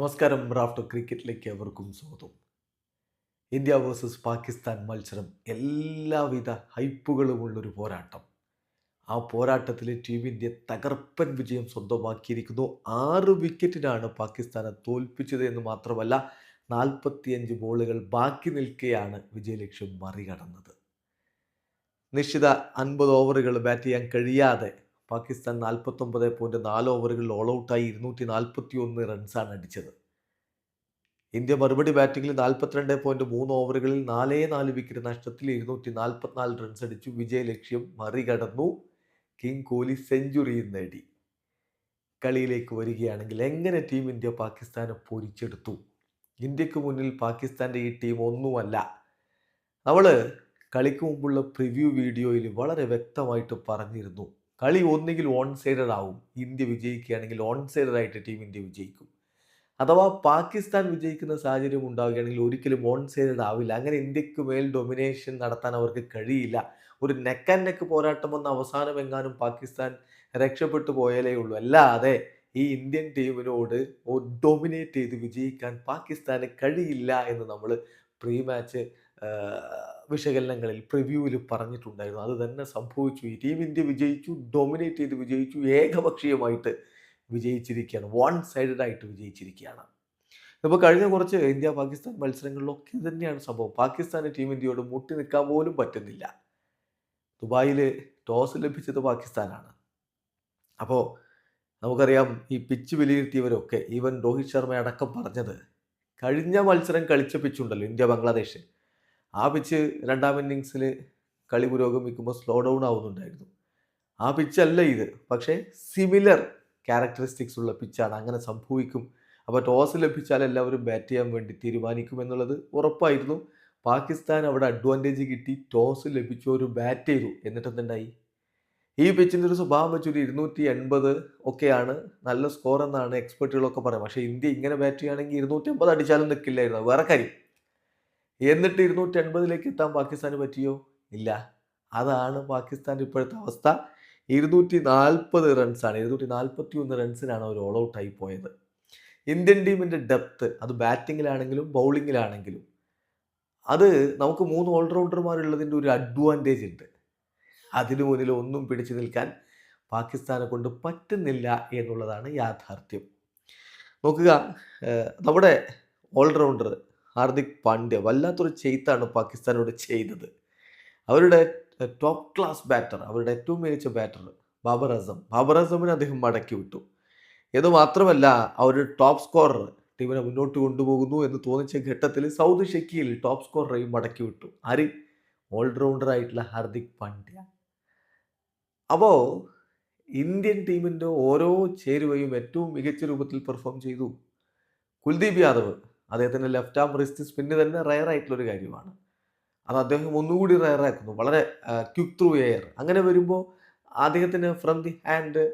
നമസ്കാരം റാഫ്റ്റർ ക്രിക്കറ്റിലേക്ക് അവർക്കും സ്വാഗതം. ഇന്ത്യ വേഴ്സസ് പാകിസ്ഥാൻ മത്സരം എല്ലാവിധ ഹൈപ്പുകളുമുള്ളൊരു പോരാട്ടം. ആ പോരാട്ടത്തിൽ ടീം ഇന്ത്യ തകർപ്പൻ വിജയം സ്വന്തമാക്കിയിരിക്കുന്നു. ആറ് വിക്കറ്റിനാണ് പാകിസ്ഥാനെ തോൽപ്പിച്ചത് എന്ന് മാത്രമല്ല നാൽപ്പത്തിയഞ്ച് ബോളുകൾ ബാക്കി നിൽക്കെയാണ് വിജയലക്ഷ്യം മറികടന്നത്. നിശ്ചിത അൻപത് ഓവറുകൾ ബാറ്റ് ചെയ്യാൻ കഴിയാതെ പാകിസ്ഥാൻ നാൽപ്പത്തൊമ്പത് പോയിന്റ് നാല് ഓവറുകളിൽ ഓൾ ഔട്ടായി ഇരുന്നൂറ്റി നാൽപ്പത്തി ഒന്ന് റൺസാണ് അടിച്ചത്. ഇന്ത്യ മറുപടി ബാറ്റിംഗിൽ നാൽപ്പത്തിരണ്ട് പോയിന്റ് മൂന്ന് ഓവറുകളിൽ നാലേ നാല് വിക്കറ്റ് നഷ്ടത്തിൽ ഇരുന്നൂറ്റി നാൽപ്പത്തിനാല് റൺസ് അടിച്ചു വിജയലക്ഷ്യം മറികടന്നു. കിങ് കോഹ്ലി സെഞ്ചുറിയും നേടി. കളിയിലേക്ക് വരികയാണെങ്കിൽ എങ്ങനെ ടീം ഇന്ത്യ പാകിസ്ഥാനെ പൊരിച്ചെടുത്തു? ഇന്ത്യയ്ക്ക് മുന്നിൽ പാകിസ്ഥാന്റെ ഈ ടീം ഒന്നുമല്ല. നമ്മൾ കളിക്ക് മുമ്പുള്ള പ്രിവ്യൂ വീഡിയോയിൽ വളരെ വ്യക്തമായിട്ട് പറഞ്ഞിരുന്നു. കളി ഒന്നുകിൽ ഓൺ സൈഡഡ് ആവും ഇന്ത്യ വിജയിക്കുകയാണെങ്കിൽ ഓൺ സൈഡഡ് ആയിട്ട് ടീം ഇന്ത്യ വിജയിക്കും. അഥവാ പാകിസ്ഥാൻ വിജയിക്കുന്ന സാഹചര്യം ഉണ്ടാവുകയാണെങ്കിൽ ഒരിക്കലും ഓൺ സൈഡഡ് ആവില്ല അങ്ങനെ ഇന്ത്യയ്ക്ക് മേൽ ഡൊമിനേഷൻ നടത്താൻ അവർക്ക് കഴിയില്ല. ഒരു നെക്ക് ആൻഡ് നെക്ക് പോരാട്ടം വന്ന അവസാനം എങ്ങാനും പാകിസ്ഥാൻ രക്ഷപ്പെട്ടു പോയാലേ ഉള്ളൂ. അല്ലാതെ ഈ ഇന്ത്യൻ ടീമിനോട് ഡൊമിനേറ്റ് ചെയ്ത് വിജയിക്കാൻ പാകിസ്ഥാന് കഴിയില്ല എന്ന് നമ്മൾ പ്രീ മാച്ച് വിശകലനങ്ങളിൽ പ്രിവ്യൂവിൽ പറഞ്ഞിട്ടുണ്ടായിരുന്നു. അത് തന്നെ സംഭവിച്ചു. ഈ ടീം ഇന്ത്യ വിജയിച്ചു ഡൊമിനേറ്റ് ചെയ്ത് വിജയിച്ചു ഏകപക്ഷീയമായിട്ട് വിജയിച്ചിരിക്കുകയാണ്. വൺ സൈഡഡ് ആയിട്ട് വിജയിച്ചിരിക്കുകയാണ്. ഇപ്പോൾ കഴിഞ്ഞ കുറച്ച് ഇന്ത്യ പാകിസ്ഥാൻ മത്സരങ്ങളിലൊക്കെ തന്നെയാണ് സംഭവം. പാകിസ്ഥാന് ടീം ഇന്ത്യയോട് മുട്ടി നിൽക്കാൻ പോലും പറ്റുന്നില്ല. ദുബായിൽ ടോസ് ലഭിച്ചത് പാകിസ്ഥാനാണ്. അപ്പോൾ നമുക്കറിയാം ഈ പിച്ച് വിലയിരുത്തിയവരൊക്കെ ഈവൻ രോഹിത് ശർമ്മ അടക്കം പറഞ്ഞത് കഴിഞ്ഞ മത്സരം കളിച്ച പിച്ചുണ്ടല്ലോ ഇന്ത്യ ബംഗ്ലാദേശ് ആ പിച്ച് രണ്ടാം ഇന്നിങ്സിൽ കളി പുരോഗമിക്കുമ്പോൾ സ്ലോ ഡൗൺ ആവുന്നുണ്ടായിരുന്നു. ആ പിച്ചല്ല ഇത്. പക്ഷേ സിമിലർ ക്യാരക്ടറിസ്റ്റിക്സ് ഉള്ള പിച്ചാണ് അങ്ങനെ സംഭവിക്കും. അപ്പോൾ ടോസ് ലഭിച്ചാൽ എല്ലാവരും ബാറ്റ് ചെയ്യാൻ വേണ്ടി തീരുമാനിക്കും എന്നുള്ളത് ഉറപ്പായിരുന്നു. പാകിസ്ഥാൻ അവിടെ അഡ്വാന്റേജ് കിട്ടി. ടോസ് ലഭിച്ചു ഒരു ബാറ്റ് ചെയ്തു. എന്നിട്ട് എന്തുണ്ടായി? ഈ പിച്ചിന്റെ ഒരു സ്വഭാവം വെച്ചൊരു ഇരുന്നൂറ്റി എൺപത് ഒക്കെയാണ്. നല്ല സ്കോർ എന്നാണ് എക്സ്പെർട്ടുകളൊക്കെ പറയുന്നത്. പക്ഷേ ഇന്ത്യ ഇങ്ങനെ ബാറ്റ് ചെയ്യുകയാണെങ്കിൽ ഇരുന്നൂറ്റി അമ്പത് അടിച്ചാലും നിൽക്കില്ലായിരുന്നു വേറെ കാര്യം. എന്നിട്ട് ഇരുന്നൂറ്റി എൺപതിലേക്ക് എത്താൻ പാകിസ്ഥാന് പറ്റിയോ? ഇല്ല. അതാണ് പാകിസ്ഥാന്റെ ഇപ്പോഴത്തെ അവസ്ഥ. ഇരുന്നൂറ്റി നാൽപ്പത് റൺസാണ് ഇരുന്നൂറ്റി നാൽപ്പത്തി ഒന്ന് റൺസിനാണ് അവർ ഓൾ ഔട്ടായി പോയത്. ഇന്ത്യൻ ടീമിന്റെ ഡെപ്ത്ത് അത് ബാറ്റിങ്ങിലാണെങ്കിലും ബൗളിങ്ങിലാണെങ്കിലും അത് നമുക്ക് മൂന്ന് ഓൾറൗണ്ടർമാരുള്ളതിന്റെ ഒരു അഡ്വാന്റേജ് ഉണ്ട്. അതിനു മുന്നിൽ ഒന്നും പിടിച്ചു നിൽക്കാൻ പാകിസ്ഥാനെ കൊണ്ട് പറ്റുന്നില്ല എന്നുള്ളതാണ് യാഥാർത്ഥ്യം. നോക്കുക നമ്മുടെ ഓൾറൗണ്ടർ ഹാർദിക് പാണ്ഡ്യ വല്ലാത്തൊരു ചെയ്ത്താണ് പാകിസ്ഥാനോട് ചെയ്തത്. അവരുടെ ടോപ്പ് ക്ലാസ് ബാറ്റർ അവരുടെ ഏറ്റവും മികച്ച ബാറ്റർ ബാബർ അസം. ബാബർ അസമിനെ അദ്ദേഹം മടക്കി വിട്ടു. ഇത് മാത്രമല്ല അവരുടെ ടോപ്പ് സ്കോറർ ടീമിനെ മുന്നോട്ട് കൊണ്ടുപോകുന്നു എന്ന് തോന്നിച്ച ഘട്ടത്തിൽ സൗദ് ഷെക്കിയിൽ ടോപ്പ് സ്കോററേയും മടക്കി വിട്ടു. ആര്? ഓൾറൗണ്ടർ ആയിട്ടുള്ള ഹാർദിക് പാണ്ഡ്യ. അപ്പോൾ ഇന്ത്യൻ ടീമിന്റെ ഓരോ ചേരുവയും ഏറ്റവും മികച്ച രൂപത്തിൽ പെർഫോം ചെയ്തു. കുൽദീപ് യാദവ്. അദ്ദേഹത്തിന്റെ ലെഫ്റ്റ് ആം റിസ്റ്റ് സ്പിന്ന് തന്നെ റയർ ആയിട്ടുള്ളൊരു കാര്യമാണ്. അത് അദ്ദേഹം ഒന്നുകൂടി റയർ ആക്കുന്നു. വളരെ ക്വിക്ക് ത്രൂ എയർ അങ്ങനെ വരുമ്പോൾ അദ്ദേഹത്തിന് ഫ്രം ദി ഹാൻഡ്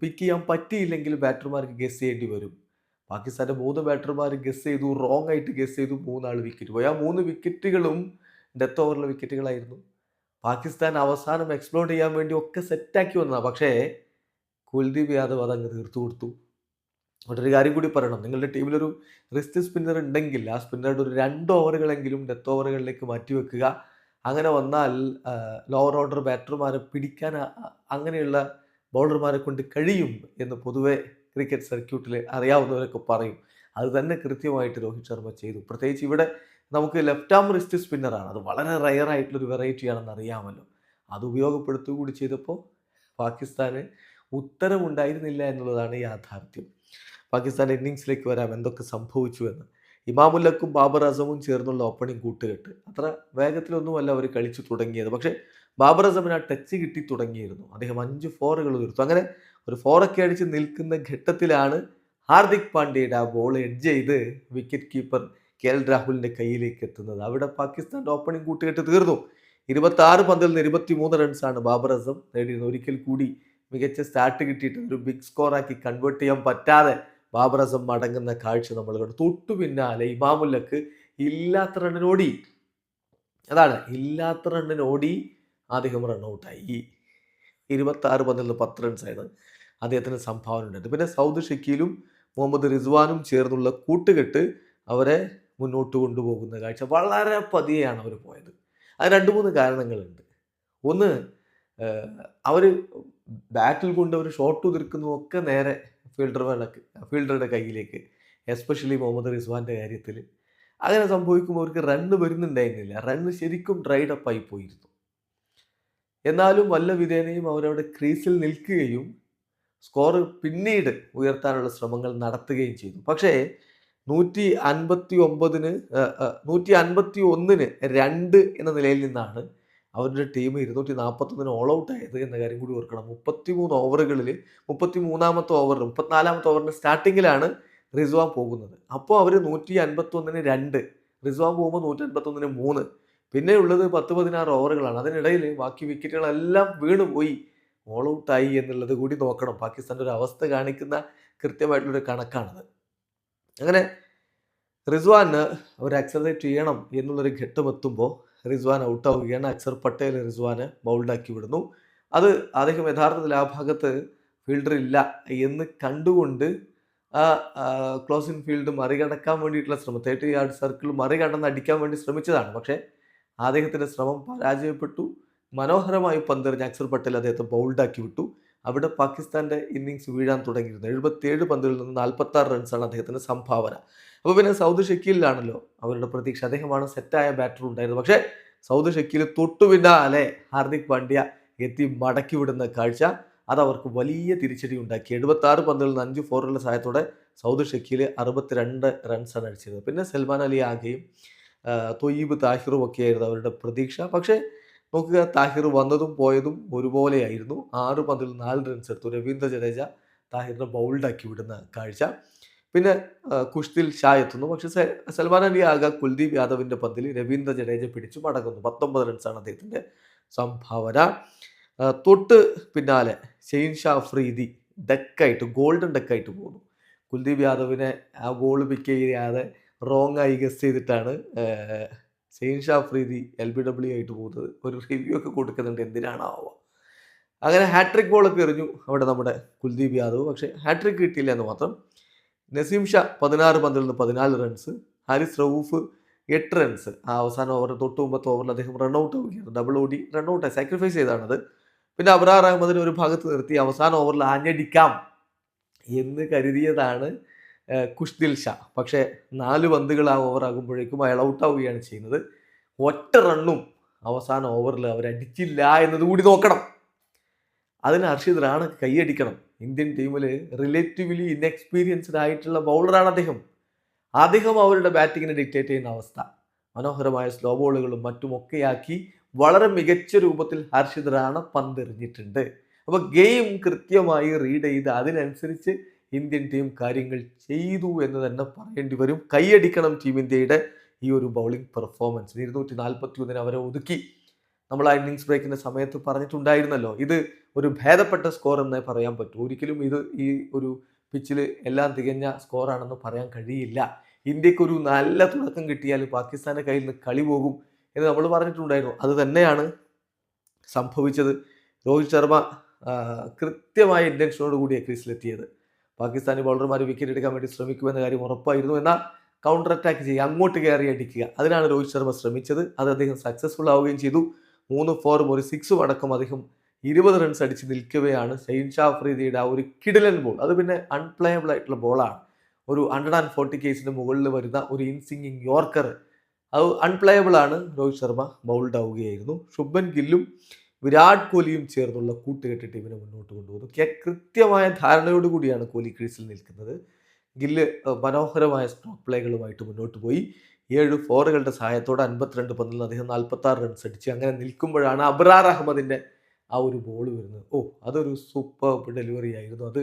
പിക്ക് ചെയ്യാൻ പറ്റിയില്ലെങ്കിൽ ബാറ്റർമാർക്ക് ഗസ് ചെയ്യേണ്ടി വരും. പാകിസ്ഥാന്റെ മൂന്ന് ബാറ്റർമാർ ഗസ് ചെയ്തു റോങ് ആയിട്ട് ഗസ് ചെയ്തു മൂന്നാൾ വിക്കറ്റ് പോയി ആ മൂന്ന് വിക്കറ്റുകളും ഡെത്ത് ഓവറിലെ വിക്കറ്റുകളായിരുന്നു പാകിസ്ഥാൻ അവസാനം എക്സ്പ്ലോർ ചെയ്യാൻ വേണ്ടി ഒക്കെ സെറ്റാക്കി വന്നതാണ് പക്ഷേ കുൽദീപ് യാദവ് അതങ്ങ് തീർത്തു കൊടുത്തു. മറ്റൊരു കാര്യം കൂടി പറയണം. നിങ്ങളുടെ ടീമിലൊരു റിസ്റ്റ് സ്പിന്നർ ഉണ്ടെങ്കിൽ ആ സ്പിന്നറുടെ ഒരു രണ്ട് ഓവറുകളെങ്കിലും ഡെത്ത് ഓവറുകളിലേക്ക് മാറ്റിവെക്കുക അങ്ങനെ വന്നാൽ ലോവർ ഓർഡർ ബാറ്റർമാരെ പിടിക്കാൻ അങ്ങനെയുള്ള ബൗളർമാരെ കൊണ്ട് കഴിയും എന്ന് പൊതുവെ ക്രിക്കറ്റ് സർക്യൂട്ടിൽ അറിയാവുന്നവരൊക്കെ പറയും. അത് തന്നെ കൃത്യമായിട്ട് രോഹിത് ശർമ്മ ചെയ്തു. പ്രത്യേകിച്ച് ഇവിടെ നമുക്ക് ലെഫ്റ്റ് ആം റിസ്റ്റ് സ്പിന്നറാണ് അത് വളരെ റയർ ആയിട്ടുള്ളൊരു വെറൈറ്റി ആണെന്ന് അറിയാമല്ലോ. അത് ഉപയോഗപ്പെടുത്തുകൂടി ചെയ്തപ്പോൾ പാകിസ്ഥാന് ഉത്തരമുണ്ടായിരുന്നില്ല എന്നുള്ളതാണ് യാഥാർത്ഥ്യം. പാകിസ്ഥാൻ ഇന്നിങ്സിലേക്ക് വരാം എന്തൊക്കെ സംഭവിച്ചു എന്ന്. ഇമാമുല്ലക്കും ബാബർ അസമും ചേർന്നുള്ള ഓപ്പണിംഗ് കൂട്ടുകെട്ട്. അത്ര വേഗത്തിലൊന്നുമല്ല അവർ കളിച്ചു തുടങ്ങിയത്. പക്ഷേ ബാബർ അസമിന് ആ ടച്ച് കിട്ടി തുടങ്ങിയിരുന്നു. അദ്ദേഹം അഞ്ച് ഫോറുകൾ തീർത്തു അങ്ങനെ ഒരു ഫോറൊക്കെ അടിച്ച് നിൽക്കുന്ന ഘട്ടത്തിലാണ് ഹാർദിക് പാണ്ഡ്യയുടെ ആ ബോൾ എഡ്ജ് ചെയ്ത് വിക്കറ്റ് കീപ്പർ കെ എൽ രാഹുലിന്റെ കയ്യിലേക്ക് എത്തുന്നത്. അവിടെ പാകിസ്ഥാന്റെ ഓപ്പണിംഗ് കൂട്ടുകെട്ട് തീർന്നു. ഇരുപത്തി ആറ് പന്തിൽ നിന്ന് ഇരുപത്തി മൂന്ന് റൺസാണ് ബാബർ അസം നേടിയിരുന്നത്. ഒരിക്കൽ കൂടി മികച്ച സ്റ്റാർട്ട് കിട്ടിയിട്ട് ഒരു ബിഗ് സ്കോറാക്കി കൺവേർട്ട് ചെയ്യാൻ പറ്റാതെ അടങ്ങുന്ന മടങ്ങുന്ന കാഴ്ച നമ്മൾ കണ്ടു. തൊട്ടു പിന്നാലെ ഇമാമുല്ലക്ക് ഇല്ലാത്ത റണ്ണിനോടി അതാണ് ഇല്ലാത്ത റണ്ണിനോടി അദ്ദേഹം റണ്ണൗട്ടായി ഇരുപത്തി ആറ് പന്തിൽ പത്ത് റൺസായിരുന്നു അദ്ദേഹത്തിന് സംഭാവന ഉണ്ടായിരുന്നു. പിന്നെ സൗദ് ഷക്കീലും മുഹമ്മദ് റിസ്വാനും ചേർന്നുള്ള കൂട്ടുകെട്ട് അവരെ മുന്നോട്ട് കൊണ്ടുപോകുന്ന കാഴ്ച വളരെ പതിയെയാണ് അവർ പോയത്. അത് രണ്ട് മൂന്ന് കാരണങ്ങളുണ്ട്. ഒന്ന് അവർ ബാറ്റിൽ കൊണ്ട് അവർ ഷോട്ട് ഉതിർക്കുന്നതൊക്കെ നേരെ ഫീൽഡറുടെ ഫീൽഡറുടെ കയ്യിലേക്ക് എസ്പെഷ്യലി മുഹമ്മദ് റിസ്വാന്റെ കാര്യത്തിൽ അങ്ങനെ സംഭവിക്കുമ്പോൾ അവർക്ക് റണ്ണ് വരുന്നുണ്ടായിരുന്നില്ല. റണ്ണ് ശരിക്കും ഡ്രൈഡ് അപ്പ് ആയി പോയിരുന്നു. എന്നാലും വല്ല വിധേനയും അവരവിടെ ക്രീസിൽ നിൽക്കുകയും സ്കോർ പിന്നീട് ഉയർത്താനുള്ള ശ്രമങ്ങൾ നടത്തുകയും ചെയ്തു. പക്ഷേ നൂറ്റി അൻപത്തി ഒമ്പതിന് നൂറ്റി അൻപത്തി ഒന്നിന് രണ്ട് എന്ന നിലയിൽ നിന്നാണ് അവരുടെ ടീം ഇരുന്നൂറ്റി നാൽപ്പത്തൊന്നിന് ഓൾ ഔട്ട് ആയത് എന്ന കാര്യം കൂടി ഓർക്കണം. മുപ്പത്തി മൂന്ന് ഓവറുകളിൽ മുപ്പത്തി മൂന്നാമത്തെ ഓവർ മുപ്പത്തിനാലാമത്തെ ഓവറിന്റെ സ്റ്റാർട്ടിങ്ങിലാണ് റിസ്വാൻ പോകുന്നത്. അപ്പോൾ അവർ നൂറ്റി അൻപത്തൊന്നിന് രണ്ട് റിസ്വാൻ പോകുമ്പോൾ നൂറ്റി അൻപത്തൊന്നിന് മൂന്ന്. പിന്നെ ഉള്ളത് പത്ത് പതിനാറ് ഓവറുകളാണ് അതിനിടയിൽ ബാക്കി വിക്കറ്റുകളെല്ലാം വീണുപോയി ഓൾ ഔട്ടായി എന്നുള്ളത് കൂടി നോക്കണം. പാകിസ്ഥാന്റെ ഒരു അവസ്ഥ കാണിക്കുന്ന കൃത്യമായിട്ടുള്ളൊരു കണക്കാണത്. അങ്ങനെ റിസ്വാന് അവർ അക്സലറേറ്റ് ചെയ്യണം എന്നുള്ളൊരു ഘട്ടം എത്തുമ്പോൾ റിസ്വാൻ ഔട്ടാവുകയാണ്. അക്സർ പട്ടേൽ റിസ്വാന് ബൗൾഡാക്കി വിടുന്നു. അത് അദ്ദേഹം യഥാർത്ഥത്തിൽ ആ ഭാഗത്ത് ഫീൽഡർ ഇല്ല എന്ന് കണ്ടുകൊണ്ട് ആ ക്ലോസിംഗ് ഫീൽഡ് മറികടക്കാൻ വേണ്ടിയിട്ടുള്ള ശ്രമം തേർട്ടി യാർഡ് സർക്കിൾ മറികടന്ന് അടിക്കാൻ വേണ്ടി ശ്രമിച്ചതാണ്. പക്ഷേ അദ്ദേഹത്തിന്റെ ശ്രമം പരാജയപ്പെട്ടു. മനോഹരമായി പന്തെറിഞ്ഞ അക്സർ പട്ടേൽ അദ്ദേഹത്തെ ബൗൾഡാക്കി വിട്ടു. അവിടെ പാകിസ്ഥാന്റെ ഇന്നിങ്സ് വീഴാൻ തുടങ്ങിയിരുന്നു. എഴുപത്തിയേഴ് പന്തുകളിൽ നിന്ന് നാൽപ്പത്താറ് റൺസാണ് അദ്ദേഹത്തിന്റെ സംഭാവന. അപ്പോൾ പിന്നെ സൗദ് ഷക്കീലിലാണല്ലോ അവരുടെ പ്രതീക്ഷ. അദ്ദേഹമാണ് സെറ്റായ ബാറ്റർ ഉണ്ടായിരുന്നത്. പക്ഷേ സൗദ് ഷക്കീൽ തൊട്ടു പിന്നാലെ ഹാർദിക് പാണ്ഡ്യ എത്തി മടക്കി വിടുന്ന കാഴ്ച. അത് അവർക്ക് വലിയ തിരിച്ചടി ഉണ്ടാക്കി. എഴുപത്തി ആറ് പന്തുകളിൽ നിന്ന് അഞ്ച് ഫോറുകളുടെ സഹായത്തോടെ സൗദ് ഷക്കീൽ അറുപത്തിരണ്ട് റൺസാണ് അടിച്ചിരുന്നത് പിന്നെ സൽമാൻ അലി ആകെയും തൊയ്യീബ് താഹിറും ഒക്കെയായിരുന്നു അവരുടെ പ്രതീക്ഷ. പക്ഷേ നോക്കുക താഹിർ വന്നതും പോയതും ഒരുപോലെയായിരുന്നു. ആറ് പന്തിൽ നാല് റൺസ് എടുത്തു. രവീന്ദ്ര ജഡേജ താഹിറിനെ ബൗൾഡാക്കി വിടുന്ന കാഴ്ച. പിന്നെ കുഷ്തിൽ ഷാ എത്തുന്നു. പക്ഷേ സൽമാൻ അലി ആക കുൽദീപ് യാദവിന്റെ പന്തിൽ രവീന്ദ്ര ജഡേജ പിടിച്ചു മടങ്ങുന്നു. പത്തൊമ്പത് റൺസാണ് അദ്ദേഹത്തിന്റെ സംഭാവന. തൊട്ട് പിന്നാലെ ഷെയ്ൻ ഷാ ഫ്രീദി ഡെക്കായിട്ട് ഗോൾഡൻ ഡെക്കായിട്ട് പോകുന്നു. കുൽദീപ് യാദവിനെ ആ ഗോൾ പിക്ക് ചെയ്യാതെ റോങ് ആയി ഗസ് ചെയ്തിട്ടാണ് Shaheen Shah Afridi L B W ആയിട്ട് പോകുന്നത്. ഒരു റിവ്യൂ ഒക്കെ കൊടുക്കുന്നുണ്ട്. എന്തിനാണാവുക അങ്ങനെ ഹാട്രിക് ബോളൊക്കെ എറിഞ്ഞു അവിടെ നമ്മുടെ കുൽദീപ് യാദവ്. പക്ഷേ ഹാട്രിക് കിട്ടിയില്ല എന്ന് മാത്രം. നസീം ഷാ പതിനാറ് പന്തിൽ നിന്ന് പതിനാല് റൺസ് ഹാരിസ് റൌഫ് എട്ട് റൺസ് ആ അവസാന ഓവർ തൊട്ട് മുമ്പത്തെ ഓവറിൽ അദ്ദേഹം റൺഔട്ട് ആവുകയാണ്. ഡബിൾ ഓടി റൺഔട്ട് സാക്രിഫൈസ് ചെയ്താണത്. പിന്നെ അബ്രാർ അഹമ്മദിനെ ഒരു ഭാഗത്ത് നിർത്തി അവസാന ഓവറിൽ ആഞ്ഞടിക്കാം എന്ന് കരുതിയതാണ് കുഷ്ദിൽ ഷാ. പക്ഷേ നാല് പന്തുകൾ ആ ഓവറാകുമ്പോഴേക്കും അയാൾ ഔട്ടാവുകയാണ് ചെയ്യുന്നത്. ഒറ്റ റണ്ണും അവസാന ഓവറിൽ അവരടിച്ചില്ല എന്നത് കൂടി നോക്കണം. അതിന് ഹർഷിദ് റാണ കൈയടിക്കണം. ഇന്ത്യൻ ടീമിൽ റിലേറ്റീവ്ലി ഇൻഎക്സ്പീരിയൻസ്ഡ് ആയിട്ടുള്ള ബൗളറാണ് അദ്ദേഹം. അദ്ദേഹം അവരുടെ ബാറ്റിങ്ങിനെ ഡിക്റ്റേറ്റ് ചെയ്യുന്ന അവസ്ഥ. മനോഹരമായ സ്ലോ ബോളുകളും മറ്റുമൊക്കെയാക്കി വളരെ മികച്ച രൂപത്തിൽ ഹർഷിദ് റാണ പന്തെറിഞ്ഞിട്ടുണ്ട്. അപ്പോൾ ഗെയിം കൃത്യമായി റീഡ് ചെയ്ത് അതിനനുസരിച്ച് ഇന്ത്യൻ ടീം കാര്യങ്ങൾ ചെയ്തു എന്ന് തന്നെ പറയേണ്ടി വരും. കൈയടിക്കണം ടീം ഇന്ത്യയുടെ ഈ ഒരു ബൗളിംഗ് പെർഫോമൻസ് ഇരുന്നൂറ്റി നാൽപ്പത്തി ഒന്നിന് അവരെ ഒതുക്കി. നമ്മൾ ആ ഇന്നിങ്സ് ബ്രേക്കിന്റെ സമയത്ത് പറഞ്ഞിട്ടുണ്ടായിരുന്നല്ലോ. ഇത് ഒരു ഭേദപ്പെട്ട സ്കോർ എന്നേ പറയാൻ പറ്റൂ. ഒരിക്കലും ഇത് ഈ ഒരു പിച്ചിൽ എല്ലാം തികഞ്ഞ സ്കോറാണെന്ന് പറയാൻ കഴിയില്ല. ഇന്ത്യക്കൊരു നല്ല തുടക്കം കിട്ടിയാൽ പാകിസ്ഥാന്റെ കയ്യിൽ നിന്ന് കളി പോകും എന്ന് നമ്മൾ പറഞ്ഞിട്ടുണ്ടായിരുന്നു. അത് തന്നെയാണ് സംഭവിച്ചത്. രോഹിത് ശർമ്മ കൃത്യമായ ഇന്റൻഷനോട് കൂടിയാണ് ക്രീസിലെത്തിയത്. പാകിസ്ഥാനി ബൗളർമാർ വിക്കറ്റ് എടുക്കാൻ വേണ്ടി ശ്രമിക്കുമെന്ന കാര്യം ഉറപ്പായിരുന്നു. എന്നാൽ കൗണ്ടർ അറ്റാക്ക് ചെയ്യുക അങ്ങോട്ട് കയറി അടിക്കുക. അതിനാണ് രോഹിത് ശർമ്മ ശ്രമിച്ചത്. അത് അദ്ദേഹം സക്സസ്ഫുൾ ആവുകയും ചെയ്തു. മൂന്ന് ഫോറും ഒരു സിക്സും അടക്കം അദ്ദേഹം ഇരുപത് റൺസ് അടിച്ച് നിൽക്കുകയാണ്. ഷെയിൻ ഷാ അഫ്രീദിയുടെ ആ ഒരു കിഡിലൻ ബോൾ അത് പിന്നെ അൺപ്ലേയബിൾ ആയിട്ടുള്ള ബോളാണ് ഒരു ഹൺഡ്രഡ് ആൻഡ് ഫോർട്ടി കേസിന് മുകളിൽ വരുന്ന ഒരു ഇൻസിംഗിങ് യോർക്കർ അത് അൺപ്ലേയബിൾ ആണ്. രോഹിത് ശർമ്മ ബൗൾഡ് ആവുകയായിരുന്നു. ശുഭൻ ഗില്ലും വിരാട് കോഹ്ലിയും ചേർന്നുള്ള കൂട്ടുകെട്ട് ടീമിനെ മുന്നോട്ട് കൊണ്ടുപോകുന്നു. കൃത്യമായ ധാരണയോടു കൂടിയാണ് കോഹ്ലി ക്രീസിൽ നിൽക്കുന്നത്. ഗില്ല് മനോഹരമായ സ്ട്രോക്ക് പ്ലേകളുമായിട്ട് മുന്നോട്ട് പോയി. ഏഴ് ഫോറുകളുടെ സഹായത്തോടെ അൻപത്തിരണ്ട് പന്തിൽ അദ്ദേഹം നാൽപ്പത്താറ് റൺസ് അടിച്ച് അങ്ങനെ നിൽക്കുമ്പോഴാണ് അബ്രാർ അഹമ്മദിന്റെ ആ ഒരു ബോൾ വരുന്നത്. ഓ അതൊരു സൂപ്പർ ഡെലിവറി ആയിരുന്നു. അത്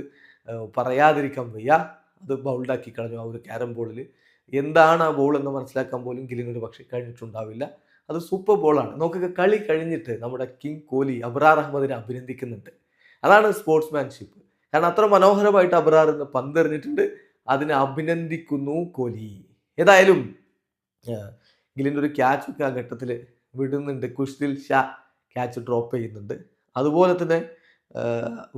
പറയാതിരിക്കാൻ വയ്യ. അത് ബൗൾഡാക്കി കളഞ്ഞു ആ ഒരു ക്യാരം ബോളിൽ എന്താണ് ആ ബോൾ എന്ന് മനസ്സിലാക്കാൻ പോലും ഗില്ലിനൊരു പക്ഷേ കഴിഞ്ഞിട്ടുണ്ടാവില്ല. അത് സൂപ്പർ ബോളാണ് നോക്കുക കളി കഴിഞ്ഞിട്ട് നമ്മുടെ കിങ് കോഹ്ലി അബ്രാർ അഹമ്മദിനെ അഭിനന്ദിക്കുന്നുണ്ട്. അതാണ് സ്പോർട്സ്മാൻഷിപ്പ് കാരണം അത്ര മനോഹരമായിട്ട് അബ്രാർ ഇന്ന് പന്തെറിഞ്ഞിട്ടുണ്ട് അതിനെ അഭിനന്ദിക്കുന്നു കോഹ്ലി ഏതായാലും ഗിലിന്റെ ഒരു ക്യാച്ച് ആ ഘട്ടത്തിൽ വിടുന്നുണ്ട്. കുഷ്തിൽ ഷാ ക്യാച്ച് ഡ്രോപ്പ് ചെയ്യുന്നുണ്ട്. അതുപോലെ തന്നെ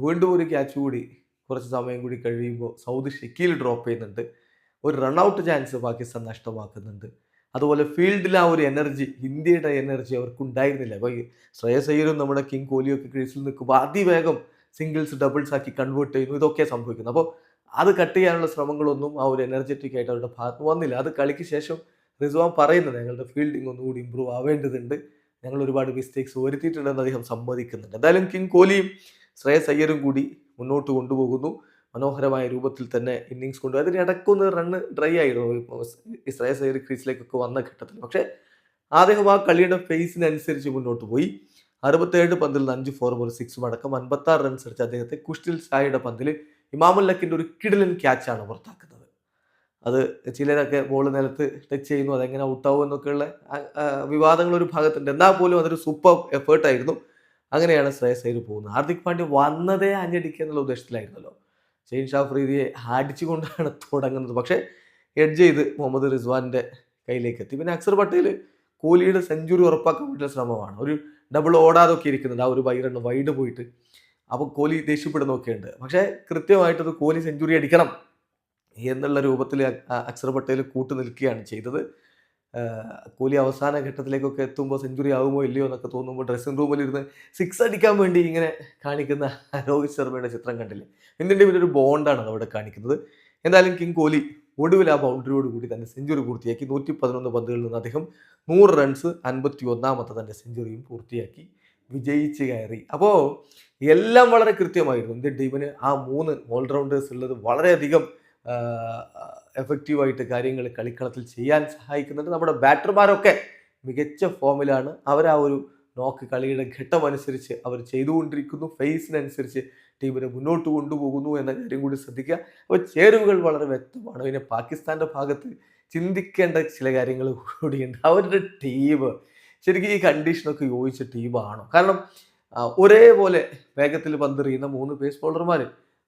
വീണ്ടും ഒരു ക്യാച്ച് കൂടി കുറച്ച് സമയം കൂടി കഴിയുമ്പോൾ സൗദി ഷെക്കീൽ ഡ്രോപ്പ് ചെയ്യുന്നുണ്ട്. ഒരു റൺഔട്ട് ചാൻസ് പാകിസ്ഥാൻ നഷ്ടമാക്കുന്നുണ്ട്. അതുപോലെ ഫീൽഡിൽ ആ ഒരു എനർജി ഇന്ത്യയുടെ എനർജി അവർക്ക് ഉണ്ടായിരുന്നില്ല അപ്പോൾ ഈ നമ്മുടെ കിങ് കോഹ്ലിയൊക്കെ ക്രീസിൽ നിൽക്കുമ്പോൾ അതിവേഗം സിംഗിൾസ് ഡബിൾസ് ആക്കി കൺവേർട്ട് ചെയ്യുന്നു. ഇതൊക്കെ സംഭവിക്കുന്നു. അപ്പോൾ അത് കട്ട് ചെയ്യാനുള്ള ശ്രമങ്ങളൊന്നും ആ ഒരു എനർജറ്റിക് ആയിട്ട് അവരുടെ ഭാഗത്ത് വന്നില്ല. അത് കളിക്ക് ശേഷം റിസ്വാൻ പറയുന്നത് ഞങ്ങളുടെ ഫീൽഡിംഗ് ഒന്നുകൂടി ഇമ്പ്രൂവ് ആവേണ്ടതുണ്ട്. ഞങ്ങൾ ഒരുപാട് മിസ്റ്റേക്സ് വരുത്തിയിട്ടുണ്ടെന്ന് അദ്ദേഹം സമ്മതിക്കുന്നുണ്ട്. എന്തായാലും കിങ് കോലിയും ശ്രേയസ് അയ്യരും കൂടി മുന്നോട്ട് കൊണ്ടുപോകുന്നു. മനോഹരമായ രൂപത്തിൽ തന്നെ ഇന്നിങ്സ് കൊണ്ടു അതിന് ഇടക്കൊന്ന് റണ്ണ് ഡ്രൈ ആയിരുന്നു. ഇപ്പോൾ സൈഡ് ക്രീസിലേക്കൊക്കെ വന്ന ഘട്ടത്തിൽ. പക്ഷേ അദ്ദേഹം ആ കളിയുടെ ഫേസിനനുസരിച്ച് മുന്നോട്ട് പോയി. അറുപത്തേഴ് പന്തിൽ നിന്ന് അഞ്ച് ഫോറും ഒരു സിക്സും അടക്കം അൻപത്താറ് റൺസ് അടിച്ച അദ്ദേഹത്തെ കുഷ്ടിൽ സായിയുടെ പന്തിൽ ഇമാമുൽ ലക്കിന്റെ ഒരു കിടിലൻ ക്യാച്ചാണ് പുറത്താക്കുന്നത്. അത് ചിലരൊക്കെ ബോൾ നിലത്ത് ടച്ച് ചെയ്യുന്നു. അതെങ്ങനെ ഔട്ടാവും എന്നൊക്കെയുള്ള വിവാദങ്ങൾ ഒരു ഭാഗത്തുണ്ട്. എന്നാൽ പോലും അതൊരു സൂപ്പർ എഫേർട്ടായിരുന്നു അങ്ങനെയാണ് ശ്രേയസ് പോകുന്നത്. ഹാർദിക് പാണ്ഡ്യ വന്നതേ അഞ്ഞടിക്കുക എന്നുള്ള ഉദ്ദേശത്തിലായിരുന്നല്ലോ. ഷെയ്ൻ ഷാ ഫ്രീദിയെ അടിച്ചുകൊണ്ടാണ് തുടങ്ങുന്നത്. പക്ഷേ എഡ്ജ് ചെയ്ത് മുഹമ്മദ് റിസ്വാന്റെ കയ്യിലേക്ക് എത്തി പിന്നെ അക്സർ പട്ടേൽ കോഹ്ലിയുടെ സെഞ്ചുറി ഉറപ്പാക്കാൻ വേണ്ടിയുള്ള ശ്രമമാണ്. ഒരു ഡബിൾ ഓടാതൊക്കെ ഇരിക്കുന്നുണ്ട് ആ ഒരു ബൈറണ് വൈഡ് പോയിട്ട് അപ്പോൾ കോഹ്ലി ദേഷ്യപ്പെടുന്നൊക്കെ ഉണ്ട് പക്ഷേ കൃത്യമായിട്ടത് കോഹ്ലി സെഞ്ചുറി അടിക്കണം എന്നുള്ള രൂപത്തിൽ അക്സർ പട്ടേൽ കൂട്ടു നിൽക്കുകയാണ് ചെയ്തത്. കോഹ്ലി അവസാന ഘട്ടത്തിലേക്കൊക്കെ എത്തുമ്പോൾ സെഞ്ചുറി ആകുമോ ഇല്ലയോ എന്നൊക്കെ തോന്നുമ്പോൾ ഡ്രസ്സിംഗ് റൂമിൽ ഇരുന്ന് സിക്സ് അടിക്കാൻ വേണ്ടി ഇങ്ങനെ കാണിക്കുന്ന രോഹിത് ശർമ്മയുടെ ചിത്രം കണ്ടില്ലേ? ഇന്ത്യൻ ടീമിന്റെ ഒരു ബോണ്ടാണ് അവിടെ കാണിക്കുന്നത്. എന്തായാലും കിങ് കോലി ഒടുവിൽ ആ ബൗണ്ടറിയോട് കൂടി തന്നെ സെഞ്ചുറി പൂർത്തിയാക്കി. നൂറ്റി പതിനൊന്ന് പന്തുകളിൽ നിന്ന് അദ്ദേഹം നൂറ് റൺസ് അൻപത്തി ഒന്നാമത്തെ തന്റെ സെഞ്ചുറിയും പൂർത്തിയാക്കി. വിജയിച്ച് കയറി. അപ്പോൾ എല്ലാം വളരെ കൃത്യമായിരുന്നു. ഇന്ത്യൻ ടീമിന് ആ മൂന്ന് ഓൾറൗണ്ടേഴ്സ് ഉള്ളത് വളരെയധികം എഫക്റ്റീവായിട്ട് കാര്യങ്ങൾ കളിക്കളത്തിൽ ചെയ്യാൻ സഹായിക്കുന്നുണ്ട് നമ്മുടെ ബാറ്റർമാരൊക്കെ മികച്ച ഫോമിലാണ് അവർ ആ ഒരു നോക്ക് കളിയുടെ ഘട്ടം അനുസരിച്ച് അവർ ചെയ്തുകൊണ്ടിരിക്കുന്നു. ഫേസിനനുസരിച്ച് ടീമിനെ മുന്നോട്ട് കൊണ്ടുപോകുന്നു എന്ന കാര്യം കൂടി ശ്രദ്ധിക്കുക. അപ്പോൾ ചേരുവകൾ വളരെ വ്യക്തമാണ്. പിന്നെ പാകിസ്ഥാന്റെ ഭാഗത്ത് ചിന്തിക്കേണ്ട ചില കാര്യങ്ങൾ കൂടിയുണ്ട്. അവരുടെ ടീം ശരിക്കും ഈ കണ്ടീഷനൊക്കെ യോജിച്ച ടീമാണോ കാരണം ഒരേപോലെ വേഗത്തിൽ പന്തെറിയുന്ന മൂന്ന് പേസ് ബോളർമാർ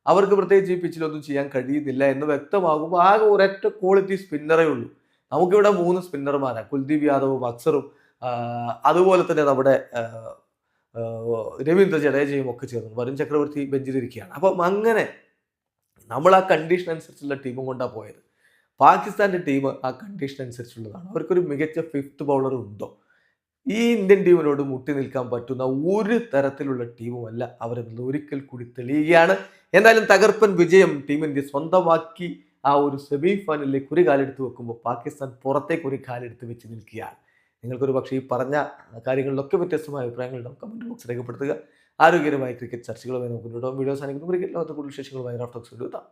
അവർക്ക് പ്രത്യേകിച്ച് ഈ പിച്ചിലൊന്നും ചെയ്യാൻ കഴിയുന്നില്ല എന്ന് വ്യക്തമാകുമ്പോൾ ആകെ ഒരൊറ്റ ക്വാളിറ്റി സ്പിന്നറേ ഉള്ളൂ. നമുക്കിവിടെ മൂന്ന് സ്പിന്നർമാരാണ് കുൽദീപ് യാദവും അക്സറും അതുപോലെ തന്നെ നമ്മുടെ രവീന്ദ്ര ജഡേജയും ഒക്കെ ചേർന്നു വരുൺ ചക്രവർത്തി ബെഞ്ചിലിരിക്കുകയാണ്. അപ്പം അങ്ങനെ നമ്മൾ ആ കണ്ടീഷൻ അനുസരിച്ചുള്ള ടീമും കൊണ്ടാണ് പോയത്. പാകിസ്ഥാന്റെ ടീം ആ കണ്ടീഷൻ അനുസരിച്ചുള്ളതാണ്. അവർക്കൊരു മികച്ച ഫിഫ്ത്ത് ബൗളർ ഉണ്ടോ? ഈ ഇന്ത്യൻ ടീമിനോട് മുട്ടി നിൽക്കാൻ പറ്റുന്ന ഒരു തരത്തിലുള്ള ടീമുമല്ല അവരെന്നത് ഒരിക്കൽ കൂടി തെളിയുകയാണ്. എന്തായാലും തകർപ്പൻ വിജയം ടീം ഇന്ത്യ സ്വന്തമാക്കി ആ ഒരു സെമി ഫൈനലിലേക്ക് ഒരു കാലെടുത്ത് വെക്കുമ്പോൾ പാകിസ്ഥാൻ പുറത്തേക്ക് ഒരു കാലെടുത്ത് വെച്ച് നിൽക്കുകയാണ്. നിങ്ങൾക്കൊരു പക്ഷേ ഈ പറഞ്ഞ കാര്യങ്ങളിലൊക്കെ വ്യത്യസ്തമായ അഭിപ്രായങ്ങളുണ്ടാവും കമന്റ് ബോക്സ് രേഖപ്പെടുത്തുക. ആരോഗ്യകരമായ ക്രിക്കറ്റ് ചർച്ചകളുമായി നമുക്ക് വീഡിയോസ് സാധിക്കുന്നു ക്രിക്കറ്റ് ലോകത്തെ കൂടുതൽ വിശേഷങ്ങളുമായി റാഫ്റ്റോക്സ് എത്താം